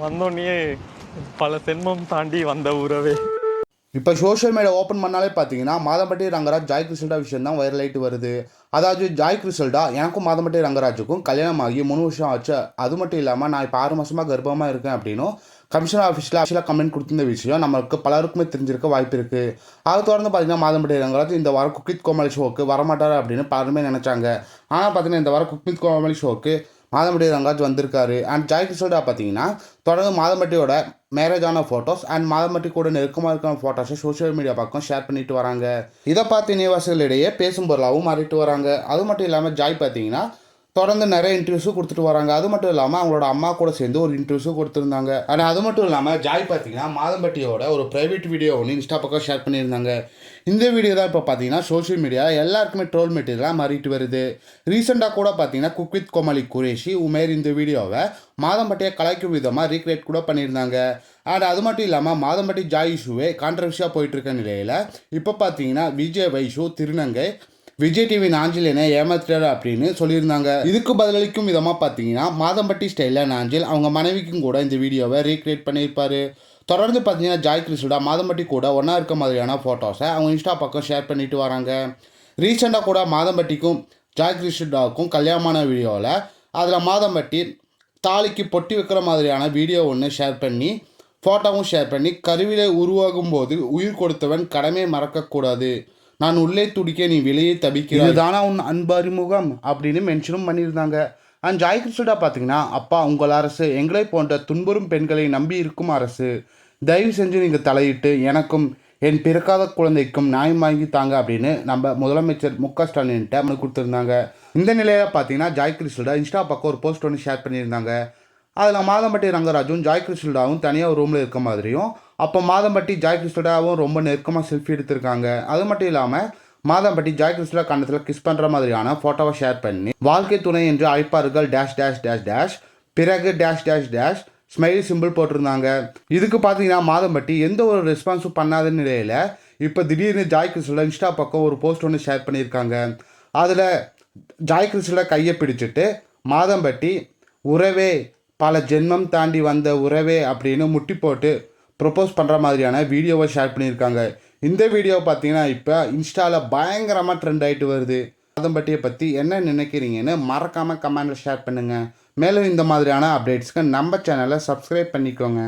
வந்தோடனே பல சென்மம் தாண்டி வந்த உறவே. இப்போ சோஷியல் மீடியா ஓப்பன் பண்ணாலே பார்த்தீங்கன்னா மாதம்பட்டி ரங்கராஜ் ஜாய் கிறிஸ்டல்டா விஷயம் தான் வைரல் ஆகிட்டு வருது. அதாவது ஜாய் கிறிஸ்டல்டா எனக்கும் மாதம்பட்டி ரங்கராஜுக்கும் கல்யாணம் ஆகி மூணு வருஷம் ஆச்சு. அது மட்டும் இல்லாமல் நான் இப்போ ஆறு மாதமாக கர்ப்பமாக இருக்கேன் அப்படின்னும் கமிஷனர் ஆஃபீஸில் ஆக்சுவலாக கமெண்ட் கொடுத்துருந்த விஷயம் நம்மளுக்கு பலருக்குமே தெரிஞ்சிருக்க வாய்ப்பு இருக்குது அதை தொடர்ந்து பார்த்தீங்கன்னா மாதம்பட்டி ரங்கராஜ் இந்த வாரம் குக்வித் கோமாளி ஷோக்கு வரமாட்டார் அப்படின்னு பலருமே நினச்சாங்க. ஆனால் பார்த்தீங்கன்னா இந்த வாரம் குக்வித் கோமாளி ஷோக்கு மாதம்பட்டி ரங்கராஜ் வந்திருக்காரு. அண்ட் ஜாய் கிஷோடா பார்த்தீங்கன்னா தொடர்ந்து மாதம்பட்டியோட மேரேஜ் ஆன ஃபோட்டோஸ் அண்ட் மாதம்பட்டி கூட நெருக்கமாக இருக்கிற ஃபோட்டோஸை சோஷியல் மீடியா பக்கம் ஷேர் பண்ணிட்டு வராங்க. இதை பார்த்து நிவாசிகளிடையே பேசும் பொருளாகவும் மாறிட்டு வராங்க. அது மட்டும் இல்லாமல் ஜாய் பார்த்தீங்கன்னா தொடர்ந்து நிறைய இன்டர்வியூஸும் கொடுத்துட்டு வராங்க. அது மட்டும் இல்லாமல் அவங்களோட அம்மா கூட சேர்ந்து ஒரு இன்டர்வியூஸும் கொடுத்துருந்தாங்க. ஆனால் அது மட்டும் இல்லாமல் ஜாய் பார்த்தீங்கன்னா மாதம்பட்டியோட ஒரு ப்ரைவேட் வீடியோ ஒன்று இன்ஸ்டா பக்கம் ஷேர் பண்ணியிருந்தாங்க. இந்த வீடியோ தான் இப்போ பார்த்தீங்கன்னா சோஷியல் மீடியா எல்லாருக்குமே ட்ரோல் மெட்டீரியலாக மாறிட்டு வருது. ரீசெண்டாக கூட பார்த்தீங்கன்னா குக் வித் கோமாளி குரேஷி உமேர் இந்த வீடியோவை மாதம்பட்டியை கலைக்கும் விதமாக ரீக்ரியேட் கூட பண்ணியிருந்தாங்க. அண்ட் அது மட்டும் இல்லாமல் மாதம்பட்டி ஜாய் இஷ்யூவே கான்ட்ரவர்ஷியாக போயிட்டுருக்க நிலையில் இப்போ பார்த்தீங்கன்னா விஜய் வைஷு திருநங்கை விஜய் டிவி நாஞ்சில் ஏமாத்திட்டாரு அப்படின்னு சொல்லியிருந்தாங்க. இதுக்கு பதிலளிக்கும் விதமாக பார்த்தீங்கன்னா மாதம்பட்டி ஸ்டைலில் நாஞ்சில் அவங்க மனைவிக்கும் கூட இந்த வீடியோவை ரீக்ரியேட் பண்ணியிருப்பாரு. தொடர்ந்து பார்த்தீங்கன்னா ஜாய் கிறிஸ்டா மாதம்பட்டி கூட ஒன்றா இருக்க மாதிரியான ஃபோட்டோஸை அவங்க இன்ஸ்டா பக்கம் ஷேர் பண்ணிட்டு வராங்க. ரீசெண்டாக கூட மாதம்பட்டிக்கும் ஜாய் கிறிஸ்டாவுக்கும் கல்யாணமான வீடியோவில் அதில் மாதம்பட்டி தாலிக்கு பொட்டி வைக்கிற மாதிரியான வீடியோ ஒன்று ஷேர் பண்ணி ஃபோட்டோவும் ஷேர் பண்ணி கருவிலை உருவாகும் போது உயிர் கொடுத்தவன் கடமை மறக்கக்கூடாது. நான் உள்ளே துடிக்க நீ வெளியே தபிக்கிறாய் இதுதானா உன் அன்பு அறிமுகம்? அப்படின்னு மென்ஷனும் பண்ணியிருந்தாங்க. அண்ட் ஜாய் கிருஷ்ணா பார்த்தீங்கன்னா அப்பா உங்கள் அரசு எங்களை போன்ற துன்புறும் பெண்களை நம்பி இருக்கும் அரசு. தயவு செஞ்சு நீங்கள் தலையிட்டு எனக்கும் என் பிறக்காத குழந்தைக்கும் நியாயம் வாங்கி தாங்க அப்படின்னு நம்ம முதலமைச்சர் மு க ஸ்டாலின்கிட்ட மனு கொடுத்துருந்தாங்க. இந்த நிலையில் பார்த்தீங்கன்னா ஜாய் கிருஷ்ணா இன்ஸ்டா பக்கம் ஒரு போஸ்ட் ஒன்று ஷேர் பண்ணியிருந்தாங்க. அதில் மாதம்பட்டி ரங்கராஜும் ஜாய் கிருஷ்ணாவும் தனியாக ஒரு ரூமில் இருக்க மாதிரியும் அப்போ மாதம்பட்டி ஜாய் கிருஷ்ணாவும் ரொம்ப நெருக்கமாக செல்ஃபி எடுத்திருக்காங்க. அது மட்டும் இல்லாமல் மாதம்பட்டி ஜாய் கிருஷ்ணா கண்ணத்தில் கிஸ் பண்ணுற மாதிரியான ஃபோட்டோவை ஷேர் பண்ணி வாழ்க்கை துணை என்று அழைப்பார்கள் டேஷ் டேஷ் டேஷ் டேஷ் பிறகு dash dash dash smile simple போட்டிருந்தாங்க. இதுக்கு பார்த்தீங்கன்னா மாதம்பட்டி எந்த ஒரு ரெஸ்பான்ஸும் பண்ணாத நிலையில் இப்போ திடீர்னு ஜாய் கிறிஸ்டோட இன்ஸ்டா பக்கம் ஒரு போஸ்ட் ஒன்று ஷேர் பண்ணியிருக்காங்க. அதில் ஜாய் கிறிஸ்டோட கையை பிடிச்சிட்டு மாதம்பட்டி உறவே பல ஜென்மம் தாண்டி வந்த உறவே அப்படின்னு முட்டி போட்டு ப்ரொப்போஸ் பண்ணுற மாதிரியான வீடியோவை ஷேர் பண்ணியிருக்காங்க. இந்த வீடியோ பார்த்தீங்கன்னா இப்போ இன்ஸ்டாவில் பயங்கரமாக ட்ரெண்ட் ஆகிட்டு வருது. மாதம்பட்டியை பற்றி என்ன நினைக்கிறீங்கன்னு மறக்காமல் கமெண்டில் ஷேர் பண்ணுங்கள் மேலும் இந்த மாதிரியான அப்டேட்ஸ்க்கு நம்ம சேனலை சப்ஸ்கிரைப் பண்ணிக்கோங்க.